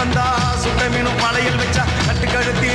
வந்தா சுட்டமீனும் மலையில் வச்சா கட்டு கழுத்தி